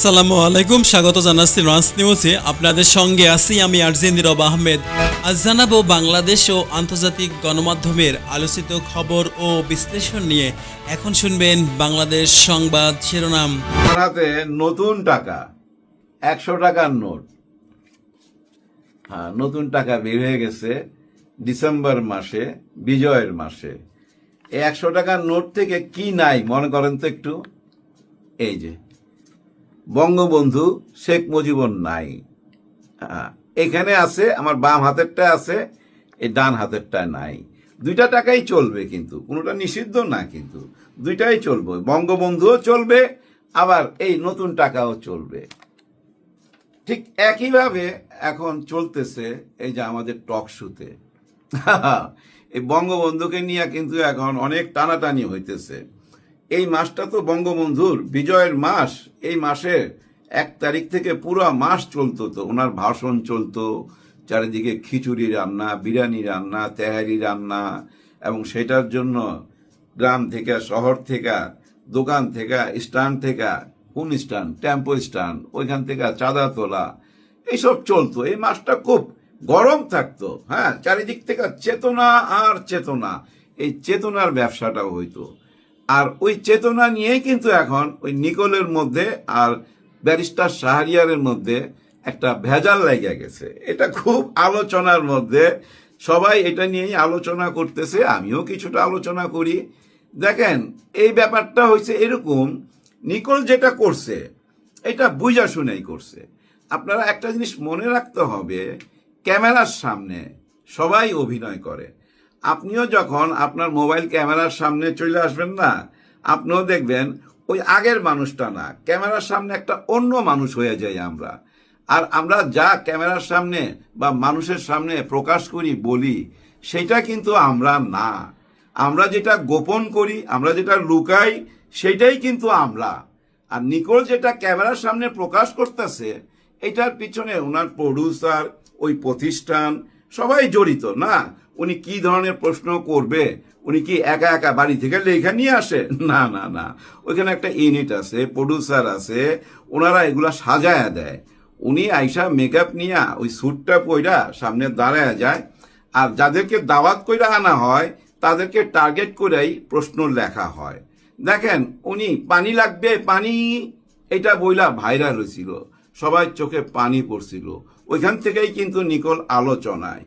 আসসালামু আলাইকুম, স্বাগত জানাচ্ছি রন্স নিউজে আপনাদের সঙ্গে আছি আমি আরজিন রব আহমেদ। আজ জানাব বাংলাদেশ ও আন্তর্জাতিক গণমাধ্যমের আলোচিত খবর ও বিশ্লেষণ নিয়ে। এখন শুনবেন বাংলাদেশ সংবাদ শিরোনাম। হাতে নতুন টাকা, একশো টাকার নোট। হ্যাঁ নতুন টাকা বের হয়ে গেছে ডিসেম্বর মাসে, বিজয়ের মাসে। এই একশো টাকার নোট থেকে কি নাই, মনে করেন তো একটু? এই যে বঙ্গবন্ধু শেখ মুজিবুর নাই। এখানে আছে, আমার বাম হাতেরটা আছে, এই ডান হাতেরটা নাই। দুইটা টাকাই চলবে কিন্তু, কোনোটা নিষিদ্ধ না কিন্তু, দুইটাই চলবে। বঙ্গবন্ধুও চলবে, আবার এই নতুন টাকাও চলবে। ঠিক একইভাবে এখন চলতেছে এই যে আমাদের টক শুতে। এই বঙ্গবন্ধুকে নিয়ে কিন্তু এখন অনেক টানাটানি হইতেছে। এই মাসটা তো বঙ্গবন্ধুর বিজয়ের মাস। এই মাসে এক তারিখ থেকে পুরো মাস চলতো তো। ওনার ভাষণ চলতো, চারিদিকে খিচুড়ি রান্না, বিরিয়ানি রান্না, তেহারি রান্না, এবং সেটার জন্য গ্রাম থেকে, শহর থেকে, দোকান থেকে, স্ট্যান্ড থেকে, কোন স্ট্যান্ড? টেম্পো স্ট্যান্ড, ওইখান থেকে চাঁদা তোলা, এইসব চলতো। এই মাসটা খুব গরম থাকতো হ্যাঁ? চারিদিক থেকে চেতনা আর চেতনা। এই চেতনার ব্যবসাটাও হইতো। আর ওই চেতনা নিয়েই কিন্তু এখন ওই নিকলের মধ্যে আর ব্যারিস্টার শাহরিয়ারের মধ্যে একটা ভেজাল লেগে গেছে। এটা খুব আলোচনার মধ্যে। সবাই এটা নিয়েই আলোচনা করতেছে, আমিও কিছুটা আলোচনা করি। দেখেন, এই ব্যাপারটা হয়েছে এরকম, নিকল যেটা করছে, এটা বুঝা শুনেই করছে। আপনারা একটা জিনিস মনে রাখতে হবে, ক্যামেরার সামনে সবাই অভিনয় করে। আপনিও যখন আপনার মোবাইল ক্যামেরার সামনে চলে আসবেন না, আপনিও দেখবেন ওই আগের মানুষটা না। ক্যামেরার সামনে একটা অন্য মানুষ হয়ে যাই আমরা। আর আমরা যা ক্যামেরার সামনে বা মানুষের সামনে প্রকাশ করি, বলি, সেটা কিন্তু আমরা না। আমরা যেটা গোপন করি, আমরা যেটা লুকাই, সেটাই কিন্তু আমরা। আর নিকোল যেটা ক্যামেরার সামনে প্রকাশ করতেছে, এটার পিছনে ওনার প্রডিউসার ওই প্রতিষ্ঠান, সবাই জড়িত না। উনি কি ধরনের প্রশ্ন করবে? উনি কি একা একা বাড়ি থেকে লেখা নিয়ে আসে? না না না। ওইখানে একটা ইউনিট আছে প্রডিউসার আছে, ওনারা এগুলা সাজায়া দেয়। উনি আইসা মেকআপ নিয়ে ওই স্যুটটা পইরা সামনে দাঁড়ায় যায়। আর যাদেরকে দাওয়াত কইরা আনা হয়, তাদেরকে টার্গেট করেই প্রশ্ন লেখা হয়। দেখেন, উনি পানি লাগবে, পানি, এটা বইলা ভাইরাল হয়েছিল সবাই চোখে পানি পড়ছিল। ওইখান থেকেই কিন্তু নিকল আলোচনায়।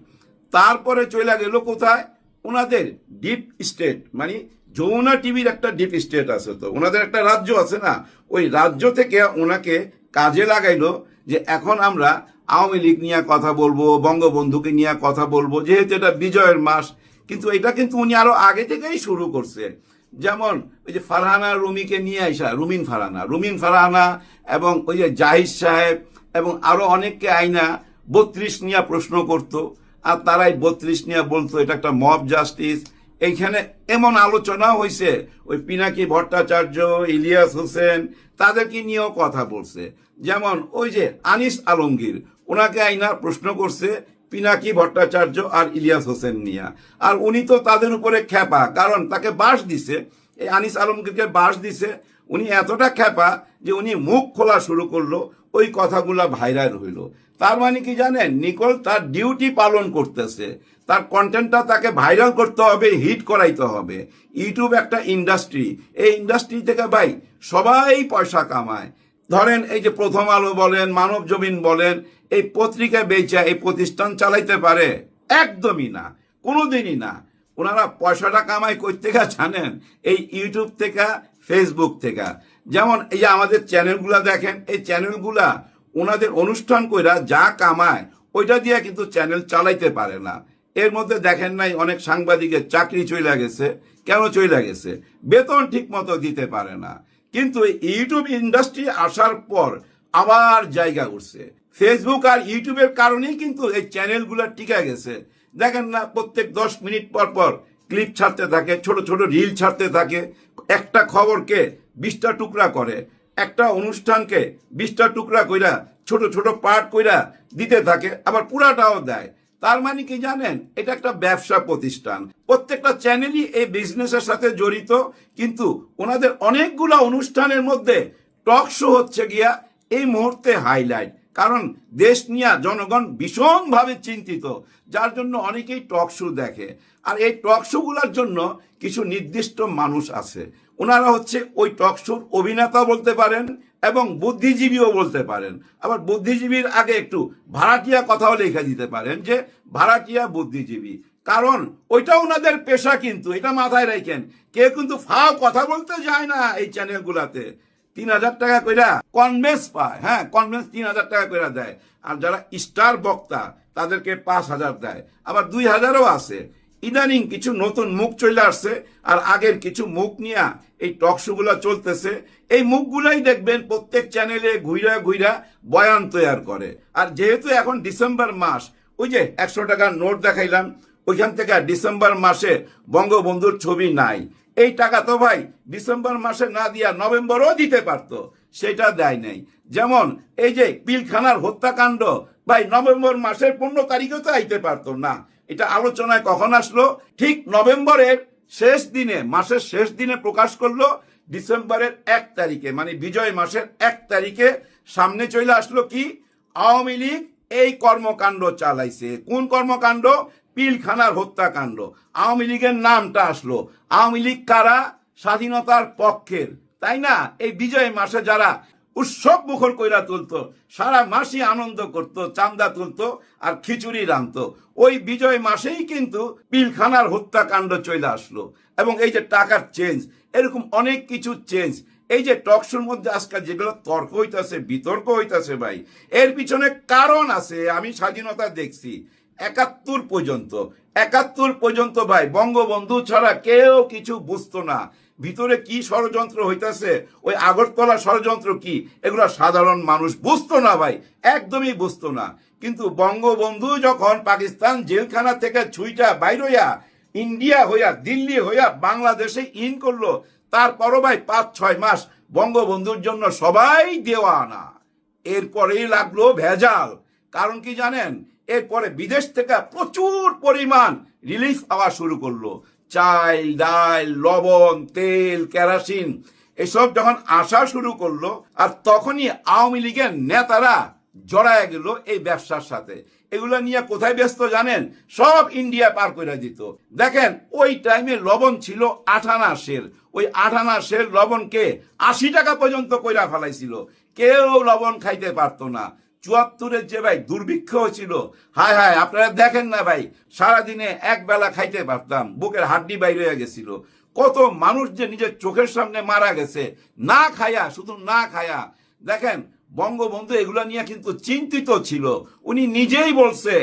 তারপরে চলে গেল কোথায়? ওনাদের ডিপ স্টেট মানে যমুনা টিভির একটা ডিপ স্টেট আছে তো। ওনাদের একটা রাজ্য আছে না? ওই রাজ্য থেকে ওনাকে কাজে লাগাইলো যে এখন আমরা আওয়ামী লীগ নিয়ে কথা বলব, বঙ্গবন্ধুকে নিয়ে কথা বলব, যেহেতু এটা বিজয়ের মাস, কিন্তু এটা কিন্তু উনি আরও আগে থেকেই শুরু করছে। যেমন ওই যে ফারহানা রুমিকে নিয়ে আইসা, রুমিন ফারহানা রুমিন ফারহানা এবং ওই যে জাহিদ সাহেব এবং আরও অনেককে আইনা বত্রিশ নিয়ে প্রশ্ন করতো। আর তারাই বত্রিশ নিয়ে বলতো, এটা একটা মব জাস্টিস। এইখানে এমন আলোচনা হয়েছে ওই পিনাকি ভট্টাচার্য, ইলিয়াস হোসেন, তাদেরকে নিয়েও কথা বলছে। যেমন ওই যে আনিস আলমগীর, ওনাকে আইনা প্রশ্ন করছে পিনাকি ভট্টাচার্য আর ইলিয়াস হোসেন নিয়া। আর উনি তো তাদের উপরে খ্যাপা, কারণ তাকে বাস দিছে, এই আনিস আলমগীরকে বাস দিছে, উনি এতটা খ্যাপা যে উনি মুখ খোলা শুরু করল, ওই কথাগুলা ভাইরাল হইল। তার মানে কি জানেন? নিকল তার ডিউটি পালন করতেছে। তার কন্টেন্টটা তাকে ভাইরাল করতে হবে, হিট করাইতে হবে। ইউটিউব একটা ইন্ডাস্ট্রি। এই ইন্ডাস্ট্রি থেকে ভাই সবাই পয়সা কামায়। ধরেন এই যে প্রথম আলো বলেন, মানব জমিন বলেন, এই পত্রিকা বেচা, এই প্রতিষ্ঠান চালাইতে পারে? একদমই না। কোনোদিনই না। ওনারা পয়সাটা কামাই করতে গা জানেন? এই ইউটিউব থেকে, ফেসবুক থেকে। যেমন এই যে আমাদের চ্যানেলগুলা দেখেন, এই চ্যানেলগুলা ওনাদের অনুষ্ঠান কইরা যা কামায়, ওইটা দিয়ে কিন্তু চ্যানেল চালাইতে পারে না। এর মধ্যে দেখেন নাই, অনেক সাংবাদিকের চাকরি চলে গেছে। কেন চলে গেছে? বেতন ঠিক মতো দিতে পারে না। কিন্তু ইউটিউব ইন্ডাস্ট্রি আসার পর আবার জায়গা উঠছে। ফেসবুক আর ইউটিউবের কারণেই কিন্তু এই চ্যানেলগুলো টিকে গেছে। দেখেন না, প্রত্যেক দশ মিনিট পর পর ক্লিপ ছাড়তে থাকে, ছোট ছোট রিল ছাড়তে থাকে। একটা খবরকে বিশটা টুকরা করে। একটা অনুষ্ঠানকে বিশটা টুকরা কইরা, ছোট ছোট পার্ট কইরা দিতে থাকে, আবার পুরাটাও দেয়। তার মানে কি জানেন? এটা একটা ব্যবসা প্রতিষ্ঠান। প্রত্যেকটা চ্যানেলই এই বিজনেসের সাথে জড়িত, কিন্তু ওনাদের অনেকগুলা অনুষ্ঠানের মধ্যে টক শো হচ্ছে গিয়া এই মুহূর্তে হাইলাইট কারণ দেশ নিয়ে জনগণ ভীষণভাবে চিন্তিত, যার জন্য অনেকেই টক শো দেখে। আর এই টক শোগুলোর জন্য কিছু নির্দিষ্ট মানুষ আছে। ওনারা হচ্ছে ওই টক শোর অভিনেতা বলতে পারেন এবং বুদ্ধিজীবীও বলতে পারেন। আবার বুদ্ধিজীবীর আগে একটু ভাড়াটিয়া কথাও লিখে দিতে পারেন যে, ভাড়াটিয়া বুদ্ধিজীবী। কারণ ওইটা ওনাদের পেশা কিন্তু, এটা মাথায় রাখেন। কেউ কিন্তু ফাও কথা বলতে যায় না এই চ্যানেলগুলাতে। তিন হাজার টাকা কইরা কনভেন্স পায় হ্যাঁ কনভেন্স তিন হাজার টাকা কইরা দেয়। আর যারা স্টার বক্তা, তাদেরকে পাঁচ হাজার দেয়। আবার দুই হাজারও আছে। ইদানিং কিছু নতুন মুখ চলে আসছে আর আগের কিছু মুখ নিয়ে এই টক শোগুলো চলতেছে। এই মুখগুলাই দেখবেন প্রত্যেক চ্যানেলে ঘুইরা ঘুইরা বয়ান তৈয়ার করে। আর যেহেতু এখন ডিসেম্বর মাস, ওই যে একশো টাকার নোট দেখাইলাম, ওইখান থেকে ডিসেম্বর মাসে বঙ্গবন্ধুর ছবি নাই। এই টাকা তো ভাই ডিসেম্বর মাসে না দিয়া নভেম্বরও দিতে পারতো, সেটা দেয় নাই। যেমন এই যে পিলখানার হত্যাকাণ্ড, ভাই নভেম্বর মাসের পনেরো তারিখেও তো আইতে পারতো না। এটা আলোচনায় কখন আসলো? ঠিক নভেম্বরের শেষ দিনে, মাসের শেষ দিনে প্রকাশ করল, ডিসেম্বরের এক তারিখে মানে বিজয় মাসের এক তারিখে সামনে চলে আসলো কি? আওয়ামী লীগ এই কর্মকাণ্ড চালাইছে। কোন কর্মকাণ্ড? পিলখানার হত্যাকাণ্ড। আওয়ামী লীগের নামটা আসলো। আওয়ামী লীগ কারা? স্বাধীনতার পক্ষের। তাই না? এই বিজয় মাসে যারা উৎসব মুখর কইরা তুলতো, সারা মাসই আনন্দ করত, চান্দা তুলতো আর খিচুড়ি রাঁধতো। ওই বিজয় মাসেই কিন্তু পিলখানার হত্যাকাণ্ড চলে আসলো এবং এই যে টাকার চেঞ্জ এরকম অনেক কিছু চেঞ্জ এই যে টকশোর মধ্যে আজকাল যেগুলো তর্ক হইতাছে, বিতর্ক হইতাছে ভাই, এর পিছনে কারণ আছে, আমি স্বাধীনতা দেখছি। একাত্তর পর্যন্ত একাত্তর পর্যন্ত ভাই, বঙ্গবন্ধু ছাড়া কেউ কিছু বুঝতো না। ভিতরে কি ষড়যন্ত্র হইতাছে? ওই আগরতলা ষড়যন্ত্র কি? এগুলো সাধারণ মানুষ বুঝতো না ভাই, একদমই বুঝতো না। কিন্তু বঙ্গবন্ধু যখন পাকিস্তান জেলখানা থেকে ছুইটা বাইর হইয়া ইন্ডিয়া হইয়া দিল্লি হইয়া বাংলাদেশে ইন করল, তারপরও ভাই পাঁচ, ছয় মাস বঙ্গবন্ধুর জন্য সবাই দেওয়া আনা এরপরেই লাগল ভেজাল। কারণ কি জানেন? এরপরে বিদেশ থেকে প্রচুর পরিমাণ রিলিফ পাওয়া শুরু করল। চাল, ডাল, লবণ, তেল, কেরাসিন, এসব যখন আসা শুরু করল, আর তখনই আওয়ামী লীগের নেতারা জড়ায় গেল এই ব্যবসার সাথে। এগুলো নিয়ে কোথায় ব্যস্ত জানেন? সব ইন্ডিয়া পার করে দিত। দেখেন, ওই টাইমে লবণ ছিল আঠানা সের ওই আঠানা সের লবণকে আশি টাকা পর্যন্ত কইরা ফেলাইছিল। কেউ লবণ খাইতে পারতো না। চুয়াত্তরের যে ভাই দুর্ভিক্ষ ছিল হায় হায়, আপনারা দেখেন না ভাই, সারাদিনে এক বেলা খাইতে পারতাম, বুকের হাড্ডি বাইরে হয়ে গেছিল। কত মানুষ যে নিজের চোখের সামনে মারা গেছে, না খায়া, শুধু না খায়া। দেখেন, বঙ্গবন্ধু এগুলা নিয়ে কিন্তু চিন্তিত ছিল। উনি নিজেই বলছে,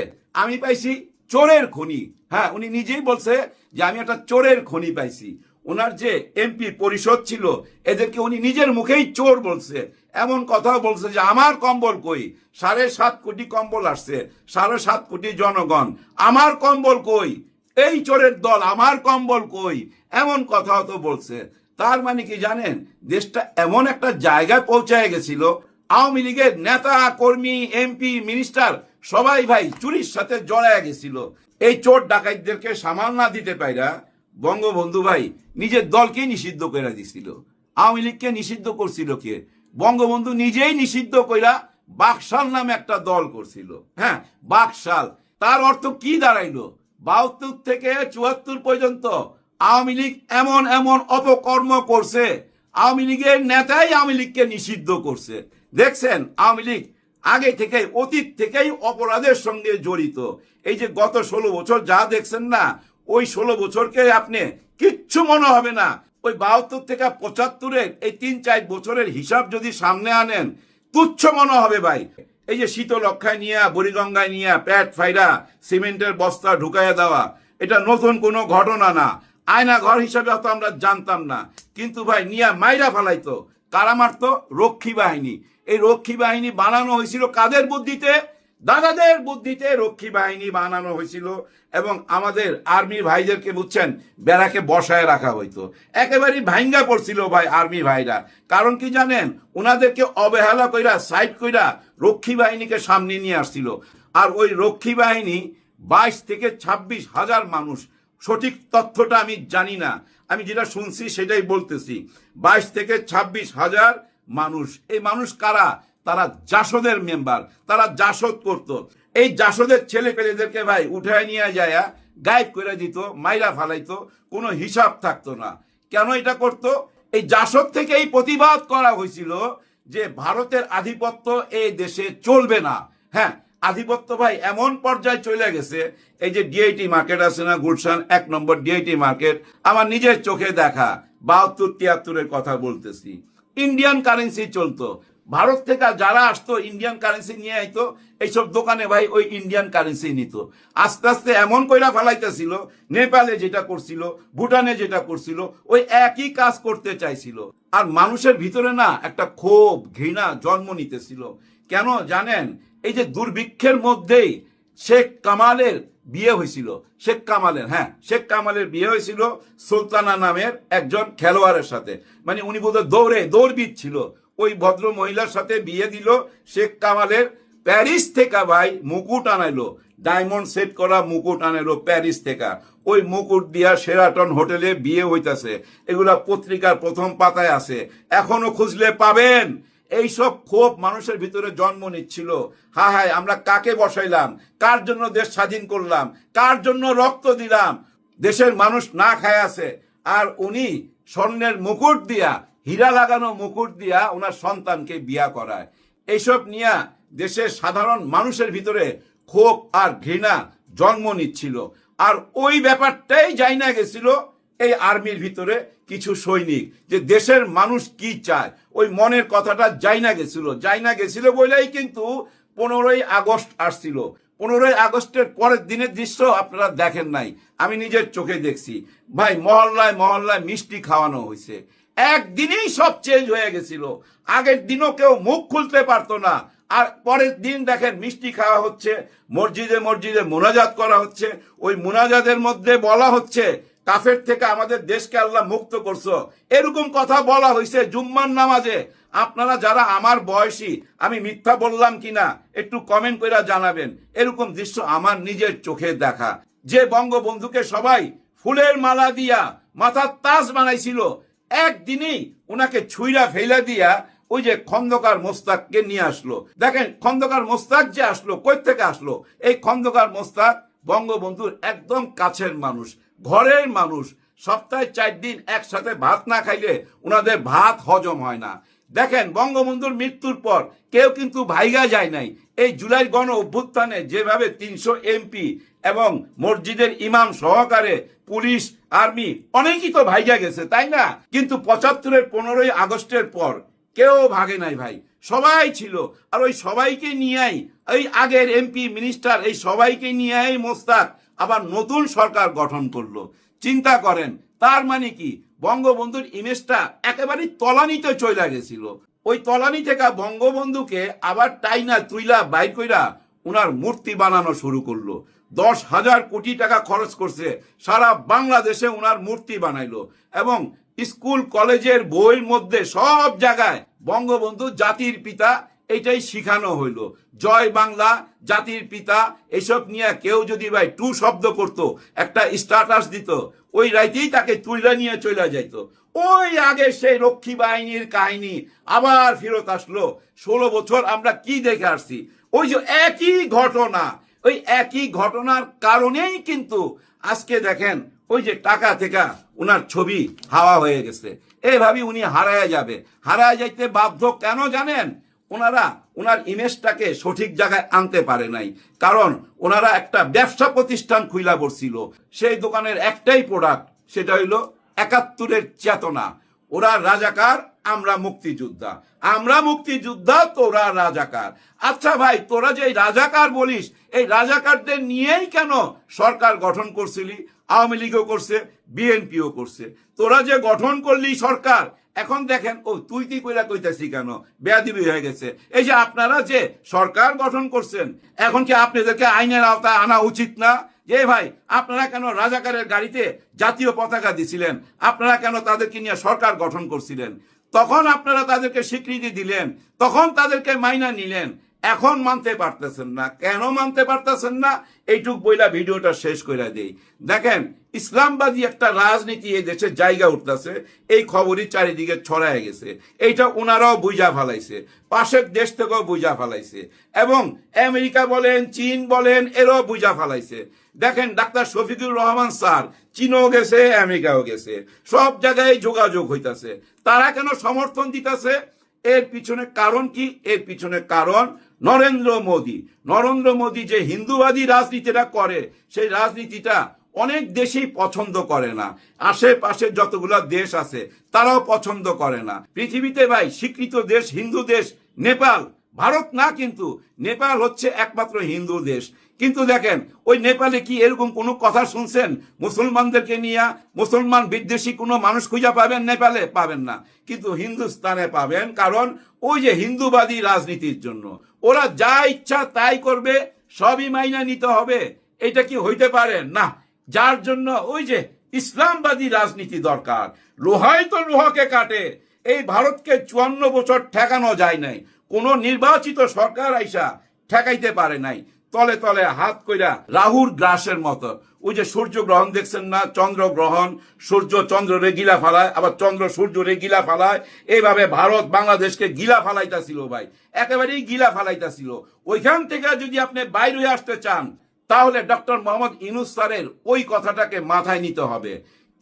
আমি পাইছি চোরের খনি। হ্যাঁ উনি নিজেই বলছে যে, আমি একটা চোরের খনি পাইছি। ওনার যে এমপি পরিষদ ছিল, এদেরকে উনি নিজের মুখেই চোর বলছে। এমন কথাও বলছে যে, আমার কম্বল কই? সাড়ে সাত কোটি কম্বল আসছে। সাড়ে সাত কোটি জনগণ। আমার কম্বল কই? এই চোরের দল, আমার কম্বল কই? এমন কথাও তো বলছে। তার মানে কি জানেন, দেশটা এমন একটা জায়গায় পৌঁছায় গেছিল। আওয়ামী লীগের নেতা, কর্মী, এমপি, মিনিস্টার, সবাই ভাই চুরির সাথে জড়ায় গেছিল। এই চোর ডাকাতদেরকে সামাল না দিতে পাইরা বঙ্গবন্ধু ভাই নিজের দলকেই নিষিদ্ধ করে দিছিল। আওয়ামী লীগকে নিষিদ্ধ করছিল কে? বঙ্গবন্ধু নিজেই নিষিদ্ধ কইরা বাকশাল নামে একটা দল করছিল। হ্যাঁ বাকশাল। তার অর্থ কি দাঁড়াইলো? বাহাত্তর থেকে চুয়াত্তর পর্যন্ত আওয়ামী লীগ এমন এমন অপকর্ম করছে, আওয়ামী লীগের নেতাই আওয়ামী লীগকে নিষিদ্ধ করছে। দেখছেন, আওয়ামী লীগ আগে থেকে অতীত থেকেই অপরাধের সঙ্গে জড়িত। এই যে গত ষোলো বছর যা দেখছেন না ওই ষোলো বছরকে আপনি কিচ্ছু মনে হবে না। ওই বাহাত্তর থেকে পঁচাত্তরের এই তিন চার বছরের হিসাব যদি সামনে আনেন, তুচ্ছ মনে হবে ভাই। এই যে শীতলক্ষায় নিয়ে, বুড়িগঙ্গায় নিয়ে, প্যাট ফাইরা, সিমেন্টের বস্তা ঢুকাইয়া দেওয়া, এটা নতুন কোনো ঘটনা না। আয়না ঘর হিসাবে হয়তো আমরা জানতাম না। কিন্তু ভাই, নিয়া মাইরা ফেলাইতো। কারা রক্ষী বাহিনী। এই রক্ষী বাহিনী বানানো হয়েছিল কাদের বুদ্ধিতে? দাদাদের বুদ্ধিতে রক্ষী বাহিনী বানানো হয়েছিল এবং আমাদের আর্মি ভাইদেরকে বুঝছেন, বেড়াকে বসায় রাখা হইতো। একেবারেই ভাঙ্গা পড়ছিল ভাই আর্মি ভাইরা। কারণ কি জানেন ওনাদেরকে অবহেলা কইরা, সাইড কইরা রক্ষী বাহিনীকে সামনে নিয়ে আসছিল। আর ওই রক্ষী বাহিনী বাইশ থেকে ছাব্বিশ হাজার মানুষ। সঠিক তথ্যটা আমি জানি না। আমি যেটা শুনছি সেটাই বলতেছি। বাইশ থেকে ছাব্বিশ হাজার মানুষ। এই মানুষ কারা? তারা জাসদের মেম্বার, তারা জাসদ করত। এই জাসদের ছেলে পেলেদেরকে ভাই উঠায় নিয়ে যায় গায়েব করে দিত, মাইরা ফালাইতো, কোনো হিসাব থাকতো না। কেন এটা করত? এই জাসদ থেকে এই প্রতিবাদ করা হয়েছিল যে ভারতের আধিপত্য এই দেশে চলবে না। হ্যাঁ আধিপত্য ভাই এমন পর্যায়ে চলে গেছে, এই যে ডিআইটি মার্কেট আছে না, গুলশান এক নম্বর ডিআইটি মার্কেট আমার নিজের চোখে দেখা, বাহাত্তর, তিয়াত্তরের কথা বলতেছি। ইন্ডিয়ান কারেন্সি চলতো। ভারত থেকে যারা আসতো ইন্ডিয়ান কারেন্সি নিয়ে আইতো, এইসব দোকানে ভাই ওই ইন্ডিয়ান কারেন্সি নিত। আস্তে আস্তে এমন কইরা ফেলাইতেছিল, নেপালে যেটা করছিল, ভুটানে যেটা করছিল, ওই একই কাজ করতে চাইছিল। আর মানুষের ভিতরে না একটা ক্ষোভ, ঘৃণা জন্ম নিতেছিল। কেন জানেন? এই যে দুর্ভিক্ষের মধ্যেই শেখ কামালের বিয়ে হয়েছিল। শেখ কামালের হ্যাঁ শেখ কামালের বিয়ে হয়েছিল সুলতানা নামের একজন খেলোয়াড়ের সাথে। মানে উনি বোধহয় দৌড়ে, দৌড়বিদ ছিল। ওই ভদ্র মহিলার সাথে বিয়ে দিল। শেখ কামালের প্যারিস থেকে ভাই মুকুট আনাইলো। ডায়মন্ড সেট করা মুকুট আনাইলো প্যারিস থেকে। ওই মুকুট দিয়া সেরাটন হোটেলে বিয়ে হইতাছে। এগুলা পত্রিকার প্রথম পাতায় আছে। এখনও খুঁজলে পাবেন। এইসব ক্ষোভ মানুষের ভিতরে জন্ম নিচ্ছিল। হা হায়, আমরা কাকে বসাইলাম? কার জন্য দেশ স্বাধীন করলাম? কার জন্য রক্ত দিলাম? দেশের মানুষ না খায় আছে। আর উনি স্বর্ণের মুকুট দিয়া হীরা লাগানো মুকুট দিয়া ওনার সন্তানকে বিয়া করায়। এইসব নিয়ে দেশের সাধারণ মানুষের ভিতরে ক্ষোভ আর ঘৃণা জন্ম নিচ্ছিল। আর ওই ব্যাপারটাই যাই না গেছিল এই আর্মির ভিতরে কিছু সৈনিক, যে দেশের মানুষ কি চায়। ওই মনের কথাটা যাই না গেছিল। যাই না গেছিল বলেই কিন্তু পনেরোই আগস্ট আসছিল। পনেরোই আগস্টের পরের দিনের দৃশ্য আপনারা দেখেন নাই। আমি নিজের চোখে দেখছি। ভাই, মহল্লায় মহল্লায় মিষ্টি খাওয়ানো হয়েছে। একদিনেই সব চেঞ্জ হয়ে গেছিল। আগের দিনও কেউ মুখ খুলতে পারতো না। আর পরের দিন দেখেন মিষ্টি খাওয়া হচ্ছে, মসজিদে মসজিদে মোনাজাত করা হচ্ছে। ওই মোনাজাতের মধ্যে বলা হচ্ছে, কাফের থেকে আমাদের দেশকে আল্লাহ মুক্ত করছ। এরকম কথা বলা হয়েছে জুম্মার নামাজে। আপনারা যারা আমার বয়সী, আমি মিথ্যা বললাম কিনা, একটু কমেন্ট করে জানাবেন। এরকম দৃশ্য আমার নিজের চোখে দেখা। যে বঙ্গবন্ধুকে সবাই ফুলের মালা দিয়া মাথার তাজ বানাইছিল একদিনেই ওনাকে ছুইরা ফেলা দিয়া ওই যে খন্দকার মোস্তাককে নিয়ে আসলো। দেখেন, খন্দকার মোস্তাক যে আসলো কই থেকে আসলো? এই খন্দকার মোস্তাক বঙ্গবন্ধুর একদম কাছের মানুষ, ঘরের মানুষ। সপ্তাহে চার দিন একসাথে ভাত না খাইলে ওনাদের ভাত হজম হয় না। দেখেন, বঙ্গবন্ধুর মৃত্যুর পর কেউ কিন্তু ভাইগা যায় নাই। এই জুলাই গণ অভ্যুত্থানে যেভাবে তিনশো এমপি এবং মসজিদের ইমাম সহকারে পুলিশ আর্মি, অনেকই তো ভাইগা গেছে, তাই না? কিন্তু পঁচাত্তরের পনেরোই আগস্টের পর কেউ ভাগে নাই ভাই। সবাই ছিল, আর ওই সবাইকে নিয়েই, ওই আগের এমপি, মিনিস্টার, এই সবাইকে নিয়েই মোস্তাক আবার নতুন সরকার গঠন করল। চিন্তা করেন, তার মানে কি? বঙ্গবন্ধুর ইমেজটা একেবারে তলানিতে চলে গেছিল। ওই তলানি থেকে বঙ্গবন্ধুকে আবার টাইনা তুইলা বাইর কইরা মূর্তি বানানো শুরু করল। দশ হাজার কোটি টাকা খরচ করছে। সারা বাংলাদেশে উনার মূর্তি বানাইলো এবং স্কুল, কলেজের বইয়ের মধ্যে সব জায়গায় বঙ্গবন্ধু জাতির পিতা এটাই শিখানো হইল। জয় বাংলা, জাতির পিতা, এসব নিয়ে কেউ যদি ভাই টু শব্দ করত, একটা স্ট্যাটাস দিত, ওই রাইতেই তাকে তুইলা নিয়ে চলে যাইত। ওই আগে সেই রক্ষী বাহিনীর কাহিনী আবার ফেরত আসলো। ষোলো বছর আমরা কি দেখে আসছি? ওই যে একই ঘটনা ওই একই ঘটনার কারণেই কিন্তু আজকে দেখেন ওই যে টাকা থেকে উনার ছবি হাওয়া হয়ে গেছে। এইভাবে উনি হারায় যাবে। হারায় যাইতে বাধ্য কেন জানেন? ওনারা ওনার ইমেজটাকে সঠিক জায়গায় আনতে পারে নাই। কারণ ওনারা একটা ব্যবসা প্রতিষ্ঠান খুইলা বসছিল। সেই দোকানের একটাই প্রোডাক্ট সেটা হইল একাত্তরের চেতনা। ওরা রাজাকার আমরা মুক্তিযোদ্ধা। আমরা মুক্তিযোদ্ধা, তোরা রাজাকার। আচ্ছা ভাই, তোরা যে রাজাকার বলিস, এই রাজাকারদের নিয়েই কেন সরকার গঠন করছিলি? আওয়ামী লীগও করছে, বিএনপিও করছে। তোরা যে গঠন করলি সরকার, এখন দেখেন, ও তুই তুই কইরা কইতাছি কেন? বেয়াদিবি হয়ে গেছে। এই যে আপনারা যে সরকার গঠন করছেন, এখন কি আপনাদেরকে আইনের আওতায় আনা উচিত না? যে ভাই, আপনারা কেন রাজাকারের গাড়িতে জাতীয় পতাকা দিছিলেন? আপনারা কেন তাদেরকে নিয়ে সরকার গঠন করছিলেন? তখন আপনারা তাদেরকে স্বীকৃতি দিলেন, তখন তাদেরকে মাইনা নিলেন। এখন মানতে পারতেছেন না। কেন মানতে পারতেছেন না? এইটুক বইলা ভিডিওটা শেষ করে দেই। দেখেন, ইসলামবাদী একটা রাজনীতি এই দেশে জায়গা উঠতেছে, এই খবরই চারিদিকে ছড়ায় গেছে। এইটা ওনারাও বুঝা ফেলাইছে, পাশের দেশ থেকেও বুঝা ফেলাইছে, এবং আমেরিকা বলেন, চীন বলেন, এরাও বুঝা ফেলাইছে। দেখেন, ডাক্তার শফিকুর রহমান স্যার, চীনও গেছে, আমেরিকাও গেছে, সব জায়গায় যোগাযোগ হইতাছে। তারা কেন সমর্থন দিতেছে? এর পিছনে কারণ কি? এর পিছনে কারণ নরেন্দ্র মোদী। নরেন্দ্র মোদী যে হিন্দুবাদী রাজনীতিটা করে, সেই রাজনীতিটা অনেক দেশেই পছন্দ করে না। আশেপাশে যতগুলো দেশ আছে, তারাও পছন্দ করে না। পৃথিবীতে ভাই, স্বীকৃত দেশ হিন্দু দেশ, নেপাল। ভারত না কিন্তু, নেপাল হচ্ছে একমাত্র হিন্দু দেশ। কিন্তু দেখেন, ওই নেপালে কি এরকম কোনো কথা শুনছেন? মুসলমানদেরকে নিয়ে মুসলমান বিদ্বেষী কোনো মানুষ খুঁজে পাবেন নেপালে? পাবেন না। কিন্তু হিন্দুস্তানে পাবেন, কারণ ওই যে হিন্দুবাদী রাজনীতির জন্য। ওরা যা ইচ্ছা তাই করবে, সবই মাইনা নিতে হবে। এটা কি হইতে পারে? না। যার জন্য ওই যে ইসলামবাদী রাজনীতি দরকার। লোহাই তো লোহাকে কাটে। এই ভারতকে চুয়ান্ন বছর ঠেকানো যায় নাই। কোনো নির্বাচিত সরকার আইসা ঠেকাইতে পারে নাই। তলে তলে হাত কইরা রাহুর গ্রাসের মতো। ওই যে সূর্য গ্রহণ দেখছেন না, চন্দ্র গ্রহণ, সূর্য চন্দ্র রে গিলা ফালায়, আবার চন্দ্র সূর্য রে গিলা ফালায়। এইভাবে ভারত বাংলাদেশকে গিলা ফালাইতাছিল ভাই, একেবারেই গিলা ফালাইতাছিল। ওইখান থেকে যদি আপনি বাইরে আসতে চান, তাহলে ডক্টর মোহাম্মদ ইনুস স্যারের ওই কথাটাকে মাথায় নিতে হবে।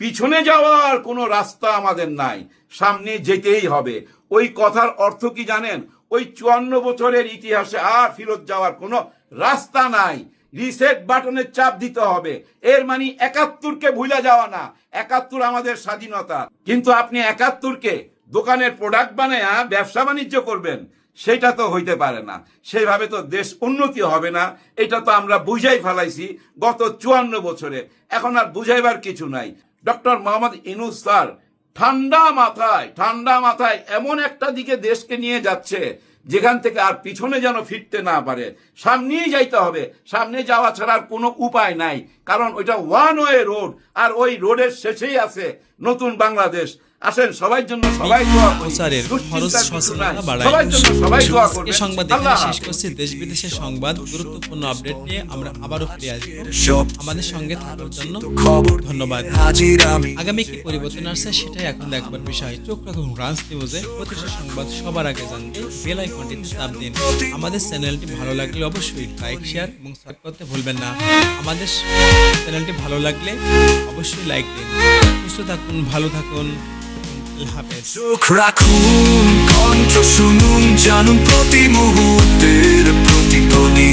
পিছনে যাওয়ার কোনো রাস্তা আমাদের নাই, সামনে যেতেই হবে। ওই কথার অর্থ কি জানেন? ওই চুয়ান্ন বছরের ইতিহাসে আর ফিরত যাওয়ার কোনো রাস্তা নাই। রিসেট বাটনের চাপ দিতে হবে। এর মানে একাত্তরকে ভুলে যাওয়া না। একাত্তর আমাদের স্বাধীনতা। কিন্তু আপনি একাত্তরকে দোকানের প্রোডাক্ট বানায় ব্যবসা বাণিজ্য করবেন, সেটা তো হইতে পারে না। সেইভাবে তো দেশ উন্নতি হবে না। এটা তো আমরা বুঝাই ফেলাইছি গত চুয়ান্ন বছরে। এখন আর বুঝাইবার কিছু নাই। ডক্টর মোহাম্মদ ইনুস স্যার, ঠান্ডা মাথায় ঠান্ডা মাথায় এমন একটা দিকে দেশকে নিয়ে যাচ্ছে যেখান থেকে আর পিছনে যেন ফিরতে না পারে। সামনেই যাইতে হবে। সামনে যাওয়া ছাড়া আর কোনো উপায় নাই। কারণ ওইটা ওয়ান ওয়ে রোড আর ওই রোডের শেষেই আছে নতুন বাংলাদেশ। আসেন সবার জন্য সবাই দোয়া করি। প্রচারের খরচ। সচেতনতা জন্য সবাই দোয়া করবেন। সংবাদ এখানে শেষ। করছি। দেশ বিদেশের সংবাদ গুরুত্বপূর্ণ আপডেট নিয়ে আমরা আবারও ফিরে আসব। আমাদের সঙ্গে থাকার জন্য ধন্যবাদ। আগামী কি পরিবর্তন আসছে সেটাই এখন দেখবার বিষয়। চোখ রাখুন রান্স নিউজে। প্রতিটা সংবাদ সবার আগে জানতে বেল আইকনটিতে চাপ দিন। আমাদের চ্যানেলটি ভালো লাগলে অবশ্যই লাইক শেয়ার এবং সাবস্ক্রাইব করতে ভুলবেন না। আমাদের চ্যানেলটি ভালো লাগলে অবশ্যই লাইক দিন। সুস্থ থাকুন ভালো থাকুন। আল্লাহ হাফেজ। চোখ রাখুন, কণ্ঠ শুনুন, জানুন প্রতি মুহূর্তের প্রতিধ্বনি।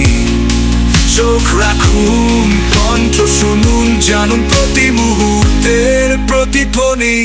চোখ রাখুন, কণ্ঠ শুনুন, জানুন প্রতি মুহূর্তের প্রতিধ্বনি।